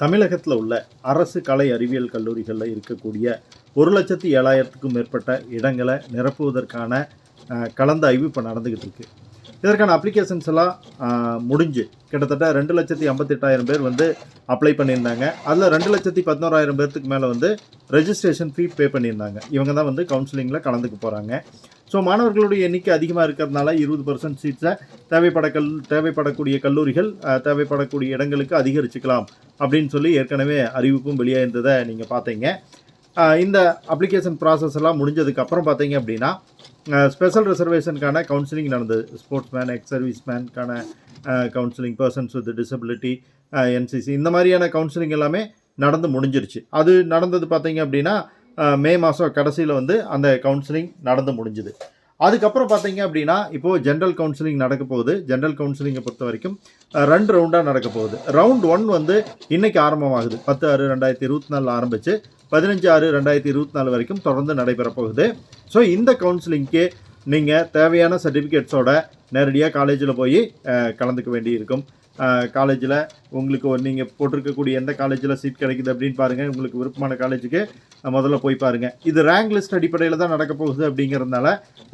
தமிழகத்தில் உள்ள அரசு கலை அறிவியல் கல்லூரிகளில் இருக்கக்கூடிய ஒரு லட்சத்தி ஏழாயிரத்துக்கும் மேற்பட்ட இடங்களை நிரப்புவதற்கான கலந்தாய்வு இப்போ நடந்துக்கிட்டு இருக்குது இதற்கான அப்ளிகேஷன்ஸ் எல்லாம் முடிஞ்சு. கிட்டத்தட்ட ரெண்டு லட்சத்தி ஐம்பத்தெட்டாயிரம் பேர் வந்து அப்ளை பண்ணியிருந்தாங்க. அதில் ரெண்டு லட்சத்தி பதினோராயிரம் பேர்த்துக்கு மேலே வந்து ரெஜிஸ்ட்ரேஷன் ஃபீ பே பண்ணியிருந்தாங்க. இவங்க தான் வந்து கவுன்சிலிங்கில் கலந்துக்க போகிறாங்க ஸோ மாணவர்களுடைய எண்ணிக்கை அதிகமாக இருக்கிறதுனால இருபது பர்சன்ட் சீட்ஸை தேவைப்பட கல் தேவைப்படக்கூடிய கல்லூரிகள் தேவைப்படக்கூடிய இடங்களுக்கு அதிகரிச்சுக்கலாம் அப்படின்னு சொல்லி ஏற்கனவே அறிவிப்பும் வெளியாயிருந்ததை நீங்கள் பார்த்தீங்க. இந்த அப்ளிகேஷன் ப்ராசஸ் எல்லாம் முடிஞ்சதுக்கப்புறம் பார்த்தீங்க அப்படின்னா ஸ்பெஷல் ரிசர்வேஷனுக்கான கவுன்சிலிங் நடந்தது. Sports man ex service மேனுக்கான counselling persons with disability NCC இந்த மாதிரியான கவுன்சிலிங் எல்லாமே நடந்து முடிஞ்சிருச்சு. அது நடந்தது பார்த்தீங்க அப்படின்னா மே மாதம் கடைசியில் வந்து அந்த கவுன்சிலிங் நடந்து முடிஞ்சுது. அதுக்கப்புறம் பார்த்தீங்க அப்படின்னா இப்போது ஜென்ரல் கவுன்சிலிங் நடக்க போகுது. ஜென்ரல் கவுன்சிலிங்கை பொறுத்த வரைக்கும் ரெண்டு ரவுண்டாக நடக்க போகுது. ரவுண்ட் ஒன் வந்து இன்றைக்கி ஆரம்பமாகுது. பத்து ஆறு ரெண்டாயிரத்தி இருபத்தி நாலில் ஆரம்பித்து பதினஞ்சு ஆறு ரெண்டாயிரத்தி இருபத்தி நாலு வரைக்கும் தொடர்ந்து நடைபெற போகுது. ஸோ இந்த கவுன்சிலிங்க்கு நீங்கள் தேவையான சர்டிஃபிகேட்ஸோட நேரடியாக காலேஜில் போய் கலந்துக்க வேண்டி இருக்கும் காலேஜில் உங்களுக்கு நீங்கள் போட்டிருக்கக்கூடிய எந்த காலேஜில் சீட் கிடைக்குது அப்படின்னு பாருங்கள் உங்களுக்கு விருப்பமான காலேஜுக்கு முதல்ல போய் பாருங்கள் இது ரேங்க் லிஸ்ட் அடிப்படையில் தான் நடக்க போகுது அப்படிங்கிறதுனால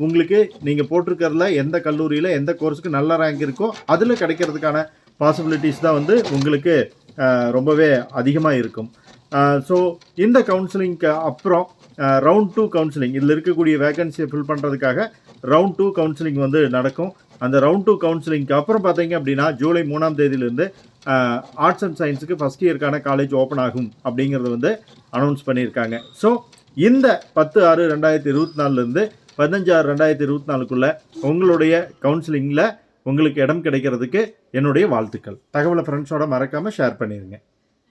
உங்களுக்கு நீங்கள் போட்டிருக்கிறதுல எந்த கல்லூரியில் எந்த கோர்ஸுக்கு நல்ல ரேங்க் இருக்கோ அதில் கிடைக்கிறதுக்கான பாசிபிலிட்டிஸ் தான் வந்து உங்களுக்கு ரொம்பவே அதிகமாக இருக்கும். ஸோ இந்த கவுன்சிலிங்க்கு அப்புறம் ரவுண்ட் டூ கவுன்சிலிங் இதில் இருக்கக்கூடிய வேகன்சியை ஃபில் பண்ணுறதுக்காக ரவுண்ட் டூ கவுன்சிலிங் வந்து நடக்கும். அந்த ரவுண்ட் டூ கவுன்சிலிங்க்கு அப்புறம் பார்த்தீங்க அப்படின்னா ஜூலை மூணாம் தேதியிலேருந்து ஆர்ட்ஸ் அண்ட் சயின்ஸுக்கு ஃபஸ்ட் இயர்க்கான காலேஜ் ஓப்பன் ஆகும் அப்படிங்கிறத வந்து அனௌன்ஸ் பண்ணியிருக்காங்க. ஸோ இந்த பத்து ஆறு ரெண்டாயிரத்தி இருபத்தி நாலுலேருந்து பதினஞ்சு ஆறு ரெண்டாயிரத்தி இருபத்தி நாலுக்குள்ளே உங்களுடைய கவுன்சிலிங்கில் உங்களுக்கு இடம் கிடைக்கிறதுக்கு என்னுடைய வாழ்த்துக்கள். தகவலை ஃப்ரெண்ட்ஸோட மறக்காமல் ஷேர் பண்ணிடுங்க